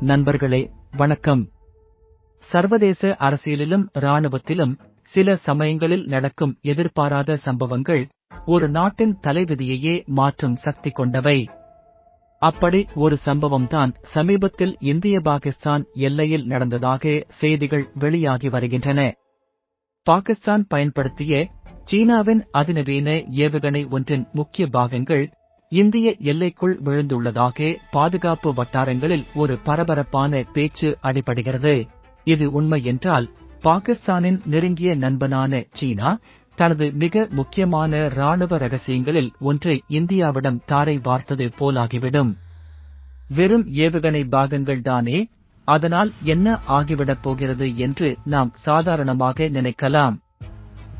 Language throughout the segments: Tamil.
நண்பர்களே வணக்கம். சர்வதேச அரசியலிலும் இராணுவத்திலும் சில சமயங்களில் நடக்கும் எதிர்பாராத சம்பவங்கள் ஒரு நாட்டின் தலைவிதியையே மாற்றும் சக்தி கொண்டவை. அப்படி ஒரு சம்பவம்தான் சமீபத்தில் இந்திய பாகிஸ்தான் எல்லையில் நடந்ததாக செய்திகள் வெளியாகி வருகின்றன. பாகிஸ்தான் பயன்படுத்திய சீனாவின் அதிநவீன ஏவுகணை ஒன்றின் முக்கிய பாகங்கள் இந்திய எல்லைக்குள் விழுந்துள்ளதாக பாதுகாப்பு வட்டாரங்களில் ஒரு பரபரப்பான பேச்சு அடிபடுகிறது. இது உண்மை என்றால் பாகிஸ்தானின் நெருங்கிய நண்பனான சீனா தனது மிக முக்கியமான ராணுவ ரகசியங்களில் ஒன்றை இந்தியாவிடம் தாரை வார்த்தது போலாகிவிடும். வெறும் ஏவுகணை பாகங்கள் தானே அதனால் என்ன ஆகிவிடப் போகிறது என்று நாம் சாதாரணமாக நினைக்கலாம்.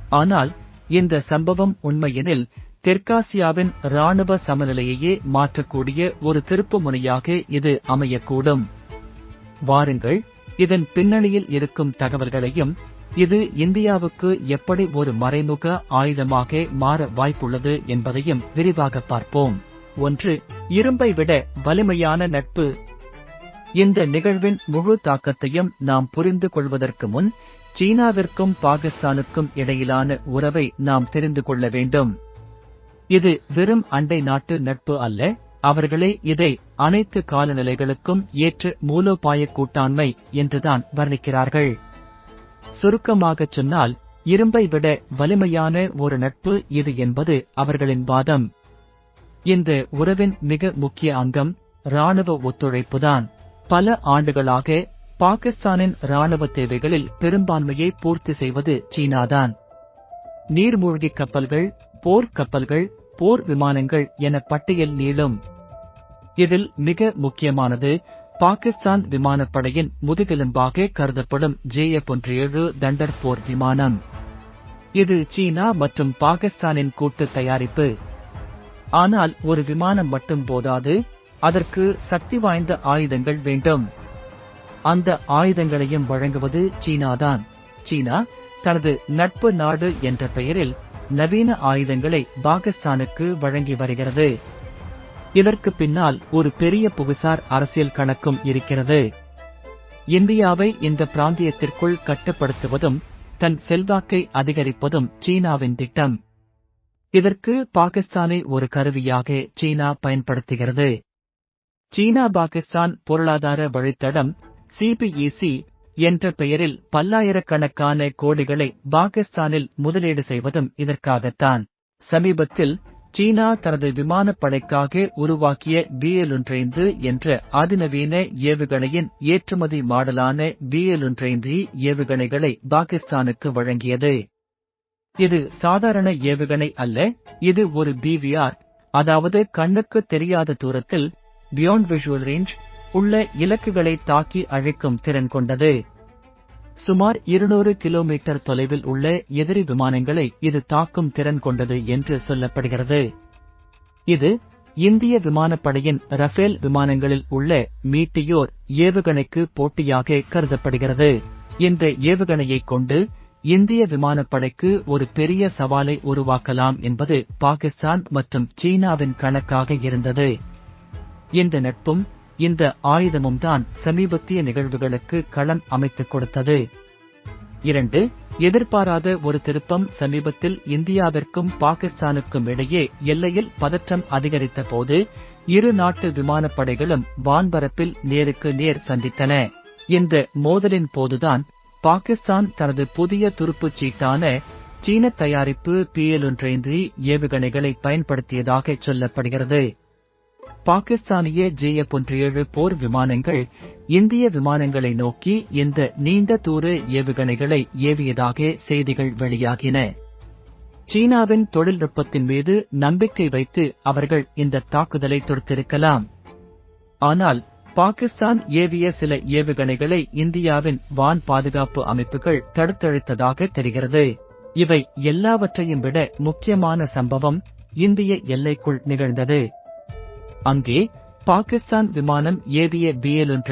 ஆனால் இந்த சம்பவம் உண்மையெனில் தெற்காசியாவின் ராணுவ சமநிலையையே மாற்றக்கூடிய ஒரு திருப்புமுனையாக இது அமையக்கூடும். வாருங்கள் இதன் பின்னணியில் இருக்கும் தகவல்களையும் இது இந்தியாவுக்கு எப்படி ஒரு மறைமுக ஆயுதமாக மாற வாய்ப்புள்ளது என்பதையும் விரிவாக பார்ப்போம். ஒன்று இரும்பை விட வலிமையான நட்பு. இந்த நிகழ்வின் முழு தாக்கத்தையும் நாம் புரிந்து கொள்வதற்கு முன் சீனாவிற்கும் பாகிஸ்தானுக்கும் இடையிலான உறவை நாம் தெரிந்து கொள்ள வேண்டும். இது வெறும் அண்டை நாட்டு நட்பு அல்ல. அவர்களே இதை அனைத்து காலநிலைகளுக்கும் ஏற்று மூலோபாய கூட்டாண்மை என்றுதான் வர்ணிக்கிறார்கள். சுருக்கமாகச் சொன்னால் இரும்பை விட வலிமையான ஒரு நட்பு இது என்பது அவர்களின் வாதம். இந்த உறவின் மிக முக்கிய அங்கம் ராணுவ ஒத்துழைப்புதான். பல ஆண்டுகளாக பாகிஸ்தானின் ராணுவ தேவைகளில் பெரும்பான்மையை பூர்த்தி செய்வது சீனாதான். நீர்மூழ்கி கப்பல்கள் போர் கப்பல்கள் போர் விமானங்கள் என பட்டியல் நீளும். இதில் மிக முக்கியமானது பாகிஸ்தான் விமானப்படையின் முதுகெலும்பாக கருதப்படும் ஜேஎப் ஒன்று ஏழு தண்டர் போர் விமானம். இது சீனா மற்றும் பாகிஸ்தானின் கூட்டு தயாரிப்பு. ஆனால் ஒரு விமானம் மட்டும் போதாது அதற்கு சக்தி வாய்ந்த ஆயுதங்கள் வேண்டும். அந்த ஆயுதங்களையும் வழங்குவது சீனாதான். சீனா தனது நட்பு நாடு என்ற பெயரில் நவீன ஆயுதங்களை பாகிஸ்தானுக்கு வழங்கி வருகிறது. இதற்கு பின்னால் ஒரு பெரிய புவிசார் அரசியல் கணக்கும் இருக்கிறது. இந்தியாவை இந்த பிராந்தியத்திற்குள் கட்டுப்படுத்துவதும் தன் செல்வாக்கை அதிகரிப்பதும் சீனாவின் திட்டம். இதற்கு பாகிஸ்தானை ஒரு கருவியாக சீனா பயன்படுத்துகிறது. சீனா பாகிஸ்தான் பொருளாதார வழித்தடம் சிபிஇசி என்ற பெயரில் பல்லாயிரக்கணக்கான கோடிகளை பாகிஸ்தானில் முதலீடு செய்வதும் இதற்காகத்தான். சமீபத்தில் சீனா தனது விமானப்படைக்காக உருவாக்கிய பிஎல் என்ற அதிநவீன ஏவுகணையின் ஏற்றுமதி மாடலான பிஎல் ஏவுகணைகளை பாகிஸ்தானுக்கு வழங்கியது. இது சாதாரண ஏவுகணை அல்ல இது ஒரு பிவிஆர் அதாவது கண்ணுக்கு தெரியாத தூரத்தில் பியாண்ட் விஷுவல் ரேஞ்ச் உள்ள இலக்குகளை தாக்கி அழிக்கும் திறன் கொண்டது. சுமார் இருநூறு கிலோமீட்டர் தொலைவில் உள்ள எதிரி விமானங்களை இது தாக்கும் திறன் கொண்டது என்று சொல்லப்படுகிறது. இது இந்திய விமானப்படையின் ரஃபேல் விமானங்களில் உள்ள மீட்டியோர் ஏவுகணைக்கு போட்டியாக கருதப்படுகிறது. இந்த ஏவுகணையைக் கொண்டு இந்திய விமானப்படைக்கு ஒரு பெரிய சவாலை உருவாக்கலாம் என்பது பாகிஸ்தான் மற்றும் சீனாவின் கணக்காக இருந்தது. இந்த நட்பும் இந்த ஆயுதமும் தான் சமீபத்திய நிகழ்வுகளுக்கு களம் அமைத்துக் கொடுத்தது. இரண்டு எதிர்பாராத ஒரு திருப்பம் சமீபத்தில் இந்தியாவிற்கும் பாகிஸ்தானுக்கும் இடையே எல்லையில் பதற்றம் அதிகரித்த போது இரு நாட்டு விமானப்படைகளும் வான்பரப்பில் நேருக்கு நேர் சந்தித்தன. இந்த மோதலின் போதுதான் பாகிஸ்தான் தனது புதிய துருப்புச் சீட்டான சீன தயாரிப்பு பிஎல் ஒன்றேந்தி ஏவுகணைகளை பயன்படுத்தியதாக சொல்லப்படுகிறது. பாகிஸ்தானிய ஜே ஒன்று ஏழு போர் விமானங்கள் இந்திய விமானங்களை நோக்கி இந்த நீண்ட தூர ஏவுகணைகளை ஏவியதாக செய்திகள் வெளியாகின. சீனாவின் தொழில்நுட்பத்தின் மீது நம்பிக்கை வைத்து அவர்கள் இந்த தாக்குதலை தொடுத்திருக்கலாம். ஆனால் பாகிஸ்தான் ஏவிய சில ஏவுகணைகளை இந்தியாவின் வான் பாதுகாப்பு அமைப்புகள் தடுத்தழித்ததாக தெரிகிறது. இவை எல்லாவற்றையும் விட முக்கியமான சம்பவம் இந்திய எல்லைக்குள் நிகழ்ந்தது. அங்கே பாகிஸ்தான் விமானம் ஏவிய பிஎல்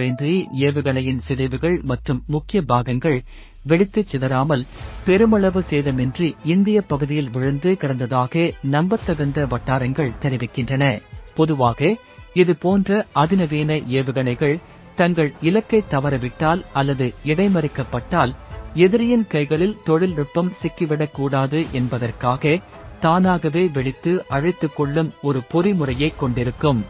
ஏவுகணையின் சிதைவுகள் மற்றும் முக்கிய பாகங்கள் வெடித்து சிதறாமல் பெருமளவு சேதமின்றி இந்திய பகுதியில் விழுந்து கிடந்ததாக நம்பத்தகுந்த வட்டாரங்கள் தெரிவிக்கின்றன. பொதுவாக இது போன்ற அதிநவீன ஏவுகணைகள் தங்கள் இலக்கை தவறவிட்டால் அல்லது இடைமறிக்கப்பட்டால் எதிரியின் கைகளில் தொழில்நுட்பம் சிக்கிவிடக் கூடாது என்பதற்காக தானாகவே வெடித்து அழைத்துக் கொள்ளும் ஒரு பொறிமுறையை கொண்டிருக்கும்.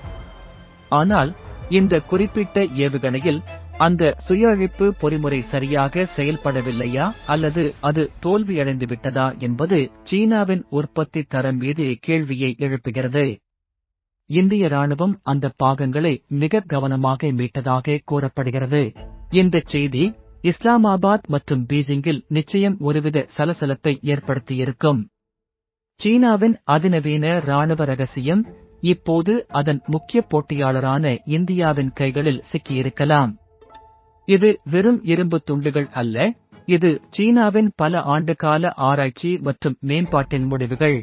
ஆனால் இந்த குறிப்பிட்ட ஏவுகணையில் அந்த சுயஅழிப்பு பொறிமுறை சரியாக செயல்படவில்லையா? அல்லது அது தோல்வியடைந்து விட்டதா என்பது சீனாவின் உற்பத்தி தரம் மீது கேள்வியை எழுப்புகிறது. இந்திய ராணுவம் அந்த பாகங்களை மிக கவனமாக மீட்டதாக கூறப்படுகிறது. இந்த செய்தி இஸ்லாமாபாத் மற்றும் பீஜிங்கில் நிச்சயம் ஒருவித சலசலப்பை ஏற்படுத்தியிருக்கும். சீனாவின் அதிநவீன ராணுவ ரகசியம் இப்போது அதன் முக்கிய போட்டியாளரான இந்தியாவின் கைகளில் சிக்கியிருக்கலாம். இது வெறும் இரும்பு துண்டுகள் அல்ல இது சீனாவின் பல ஆண்டுகால ஆராய்ச்சி மற்றும் மேம்பாட்டின் முடிவுகள்.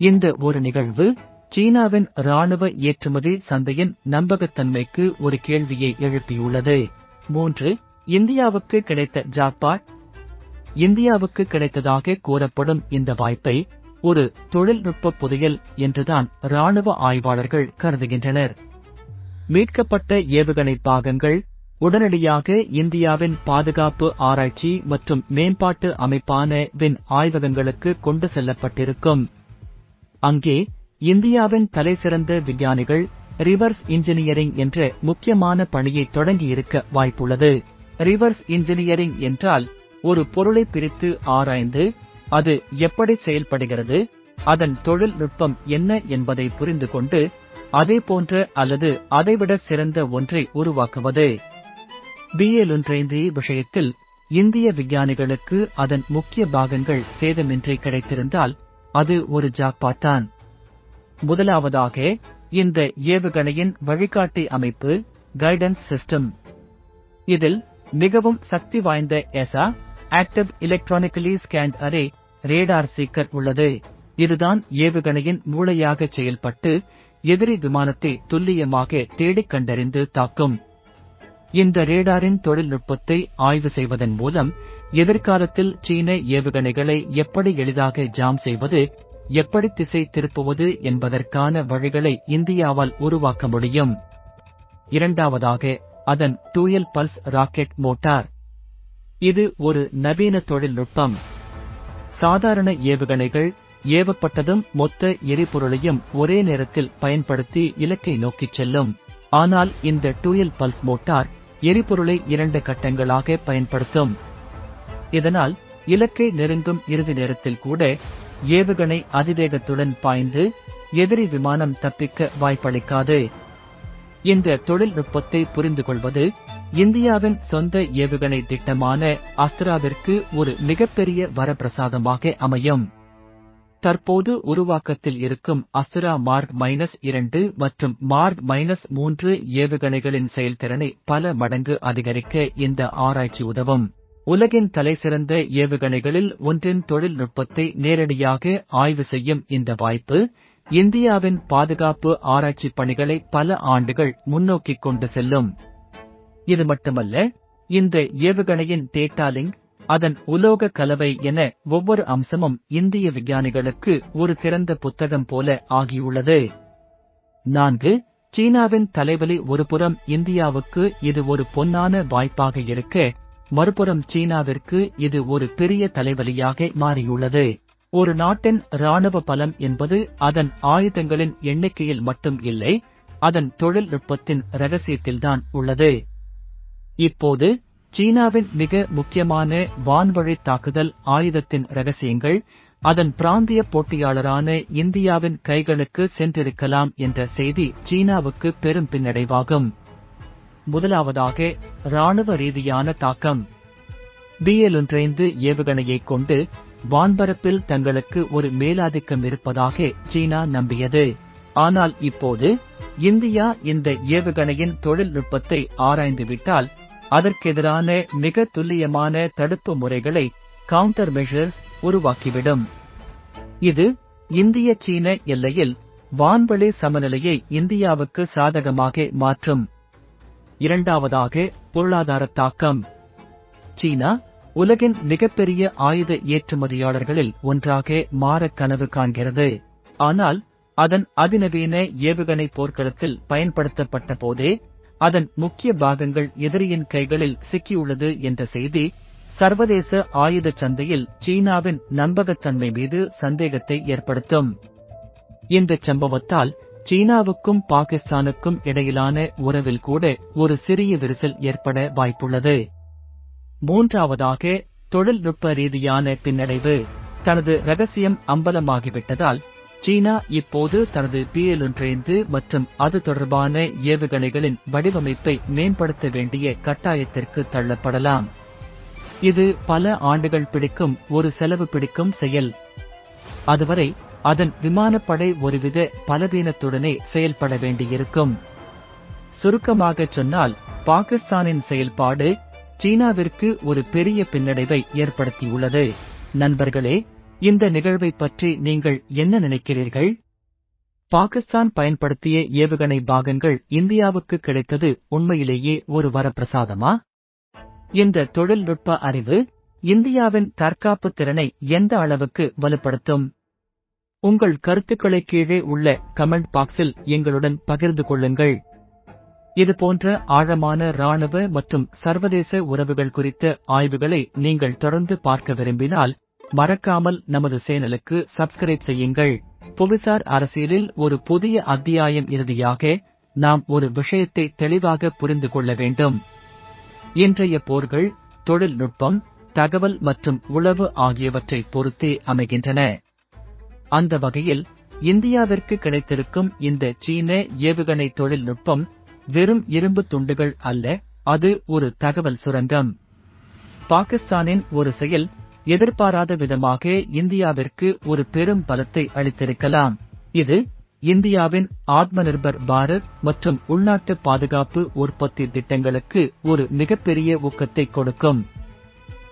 இந்த ஒரு நிகழ்வு சீனாவின் ராணுவ ஏற்றுமதி சந்தையின் நம்பகத்தன்மைக்கு ஒரு கேள்வியை எழுப்பியுள்ளது. மூன்று இந்தியாவுக்கு கிடைத்த ஜாக்பாட் இந்தியாவுக்கு கிடைத்ததாக கூறப்படும் இந்த வாய்ப்பை ஒரு தொழில்நுட்ப புதையல் என்றுதான் ராணுவ ஆய்வாளர்கள் கருதுகின்றனர். மீட்கப்பட்ட ஏவுகணை பாகங்கள் உடனடியாக இந்தியாவின் பாதுகாப்பு ஆராய்ச்சி மற்றும் மேம்பாட்டு அமைப்பான வின் ஆய்வகங்களுக்கு கொண்டு செல்லப்பட்டிருக்கும். அங்கே இந்தியாவின் தலைசிறந்த விஞ்ஞானிகள் ரிவர்ஸ் இன்ஜினியரிங் என்ற முக்கியமான பணியை தொடங்கியிருக்க வாய்ப்புள்ளது. ரிவர்ஸ் இன்ஜினியரிங் என்றால் ஒரு பொருளை பிரித்து ஆராய்ந்து அது எப்படி செயல்படுகிறது அதன் தொழில்நுட்பம் என்ன என்பதை புரிந்து கொண்டு அதே போன்ற அல்லது அதைவிட சிறந்த ஒன்றை உருவாக்குவது. பிஎலுன்றைந்தி விஷயத்தில் இந்திய விஞ்ஞானிகளுக்கு அதன் முக்கிய பாகங்கள் சேதமின்றி கிடைத்திருந்தால் அது ஒரு ஜாக்பாட்டான் முதலாவதாக இந்த ஏவுகணையின் வழிகாட்டி அமைப்பு கைடன்ஸ் சிஸ்டம் இதில் மிகவும் சக்தி வாய்ந்த AESA active electronically scan array radar seeker உள்ளது. இதுதான் ஏவுகணையின் மூளையாக செயல்பட்டு எதிரி விமானத்தை துல்லியமாக தேடிக் கண்டறிந்து தாக்கும். இந்த ரேடாரின் தொழில்நுட்பத்தை ஆய்வு செய்வதன் மூலம் எதிர்காலத்தில் சீன ஏவுகணைகளை எப்படி எளிதாக ஜாம் செய்வது எப்படி திசை திருப்புவது என்பதற்கான வழிகளை இந்தியாவால் உருவாக்க முடியும். இரண்டாவதாக அதன் டூயல் பல்ஸ் ராக்கெட் மோட்டார் இது ஒரு நவீன தொழில்நுட்பம். சாதாரண ஏவுகணைகள் ஏவப்பட்டதும் மொத்த எரிபொருளையும் ஒரே நேரத்தில் பயன்படுத்தி இலக்கை நோக்கிச் செல்லும். ஆனால் இந்த டூயல் பல்ஸ் மோட்டார் எரிபொருளை இரண்டு கட்டங்களாக பயன்படுத்தும். இதனால் இலக்கை நெருங்கும் இறுதி நேரத்தில் கூட ஏவுகணை அதிவேகத்துடன் பாய்ந்து எதிரி விமானம் தப்பிக்க வாய்ப்பளிக்காது. இந்த தொழில்நுட்பத்தை புரிந்து கொள்வது இந்தியாவின் சொந்த ஏவுகணை திட்டமான அஸ்திராவிற்கு ஒரு மிகப்பெரிய வரப்பிரசாதமாக அமையும். தற்போது உருவாக்கத்தில் இருக்கும் அஸ்திரா மார்க் மைனஸ் இரண்டு மற்றும் மார்க் மைனஸ் மூன்று ஏவுகணைகளின் செயல்திறனை பல மடங்கு அதிகரிக்க இந்த ஆராய்ச்சி உதவும். உலகின் தலைசிறந்த ஏவுகணைகளில் ஒன்றின் தொழில்நுட்பத்தை நேரடியாக ஆய்வு செய்யும் இந்த வாய்ப்பு இந்தியாவின் பாதுகாப்பு ஆராய்ச்சி பணிகளை பல ஆண்டுகள் முன்னோக்கிக் கொண்டு செல்லும். இது மட்டுமல்ல இந்த ஏவுகணையின் தேட்டாலிங் அதன் உலோக கலவை என ஒவ்வொரு அம்சமும் இந்திய விஞ்ஞானிகளுக்கு ஒரு திறந்த புத்தகம் போல ஆகியுள்ளது. நான்கு சீனாவின் தலைவலி ஒருபுறம் இந்தியாவுக்கு இது ஒரு பொன்னான வாய்ப்பாக இருக்க மறுபுறம் சீனாவிற்கு இது ஒரு பெரிய தலைவலியாக மாறியுள்ளது. ஒரு நாட்டின் ராணுவ பலம் என்பது அதன் ஆயுதங்களின் எண்ணிக்கையில் மட்டும் இல்லை அதன் தொழில்நுட்பத்தின் ரகசியத்தில்தான் உள்ளது. இப்போது சீனாவின் மிக முக்கியமான வான்வழி தாக்குதல் ஆயுதத்தின் ரகசியங்கள் அதன் பிராந்திய போட்டியாளரான இந்தியாவின் கைகளுக்கு சென்றிருக்கலாம் என்ற செய்தி சீனாவுக்கு பெரும் பின்னடைவாகும். முதலாவதாக ராணுவ ரீதியான தாக்கம். பிஎல் ஏவுகணையைக் கொண்டு வான்பரப்பில் தங்களுக்கு ஒரு மேலாதிக்கம் இருப்பதாக சீனா நம்பியது. ஆனால் இப்போது இந்தியா இந்த ஏவுகணையின் தொழில்நுட்பத்தை ஆராய்ந்துவிட்டால் அதற்கெதிரான மிக துல்லியமான தடுப்பு முறைகளை கவுண்டர் மெஷர்ஸ் உருவாக்கிவிடும். இது இந்திய சீன எல்லையில் வான்வெளி சமநிலையை இந்தியாவுக்கு சாதகமாக மாற்றும். இரண்டாவதாக பொருளாதார தாக்கம். சீனா உலகின் மிகப்பெரிய ஆயுத ஏற்றுமதியாளர்களில் ஒன்றாக மாற கனவு காண்கிறது. ஆனால் அதன் அதிநவீன ஏவுகணை போர்க்களத்தில் பயன்படுத்தப்பட்ட போதே அதன் முக்கிய பாகங்கள் எதிரியின் கைகளில் சிக்கியுள்ளது என்ற செய்தி சர்வதேச ஆயுத சந்தையில் சீனாவின் நம்பகத்தன்மை மீது சந்தேகத்தை ஏற்படுத்தும். இந்த சம்பவத்தால் சீனாவுக்கும் பாகிஸ்தானுக்கும் இடையிலான உறவில் கூட ஒரு சிறிய விரிசல் ஏற்பட வாய்ப்புள்ளது. மூன்றாவதாக தொழில்நுட்ப ரீதியான பின்னடைவு. தனது ரகசியம் அம்பலமாகிவிட்டதால் சீனா இப்போது தனது பிஎல் மற்றும் அது தொடர்பான ஏவுகணைகளின் வடிவமைப்பை மேம்படுத்த வேண்டிய கட்டாயத்திற்கு தள்ளப்படலாம். இது பல ஆண்டுகள் பிடிக்கும் ஒரு செலவு பிடிக்கும் செயல். அதுவரை அதன் விமானப்படை ஒருவித பலவீனத்துடனே செயல்பட வேண்டியிருக்கும். சுருக்கமாகச் சொன்னால் பாகிஸ்தானின் செயல்பாடு சீனாவிற்கு ஒரு பெரிய பின்னடைவை ஏற்படுத்தியுள்ளது. நண்பர்களே இந்த நிகழ்வை பற்றி நீங்கள் என்ன நினைக்கிறீர்கள்? பாகிஸ்தான் பயன்படுத்திய ஏவுகணை பாகங்கள் இந்தியாவுக்கு கிடைத்தது உண்மையிலேயே ஒரு வரப்பிரசாதமா? இந்த தொழில்நுட்ப அறிவு இந்தியாவின் தற்காப்பு திறனை எந்த அளவுக்கு வலுப்படுத்தும்? உங்கள் கருத்துக்களை கீழே உள்ள கமெண்ட் பாக்ஸில் எங்களுடன் பகிர்ந்து கொள்ளுங்கள். இதுபோன்ற ஆழமான ராணுவ மற்றும் சர்வதேச உறவுகள் குறித்த ஆய்வுகளை நீங்கள் தொடர்ந்து பார்க்க விரும்பினால் மறக்காமல் நமது சேனலுக்கு சப்ஸ்கிரைப் செய்யுங்கள். புவிசார் அரசியலில் ஒரு புதிய அத்தியாயம் இறுதியாக நாம் ஒரு விஷயத்தை தெளிவாக புரிந்து கொள்ள வேண்டும். இன்றைய போர்கள் தொழில்நுட்பம் தகவல் மற்றும் உளவு ஆகியவற்றை பொறுத்தே அமைகின்றன. அந்த வகையில் இந்தியாவிற்கு கிடைத்திருக்கும் இந்த சீன ஏவுகணை தொழில்நுட்பம் வெறும் இரும்பு துண்டுகள் அல்ல அது ஒரு தகவல் சுரங்கம். பாகிஸ்தானின் ஒரு செயல் எதிர்பாராத விதமாக இந்தியாவிற்கு ஒரு பெரும் பலத்தை அளித்திருக்கலாம். இது இந்தியாவின் ஆத்ம நிர்பர் பாரத் மற்றும் உள்நாட்டு பாதுகாப்பு உற்பத்தி திட்டங்களுக்கு ஒரு மிகப்பெரிய ஊக்கத்தை கொடுக்கும்.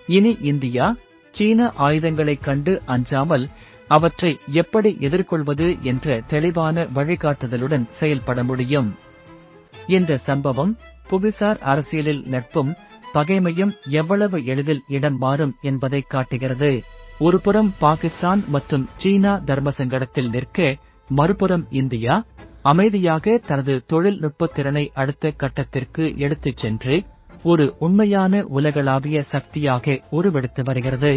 இனி இந்தியா சீன ஆயுதங்களைக் கண்டு அஞ்சாமல் அவற்றை எப்படி எதிர்கொள்வது என்ற தெளிவான வழிகாட்டுதலுடன் செயல்பட முடியும். இந்த சம்பவம் புவிசார் அரசியலில் நட்பும் பகைமையும் எவ்வளவு எளிதில் இடம் மாறும் என்பதை காட்டுகிறது. ஒருபுறம் பாகிஸ்தான் மற்றும் சீனா தர்ம சங்கடத்தில் நிற்க மறுபுறம் இந்தியா அமைதியாக தனது தொழில்நுட்ப திறனை அடுத்த கட்டத்திற்கு எடுத்துச் சென்று ஒரு உண்மையான உலகளாவிய சக்தியாக உருவெடுத்து வருகிறது.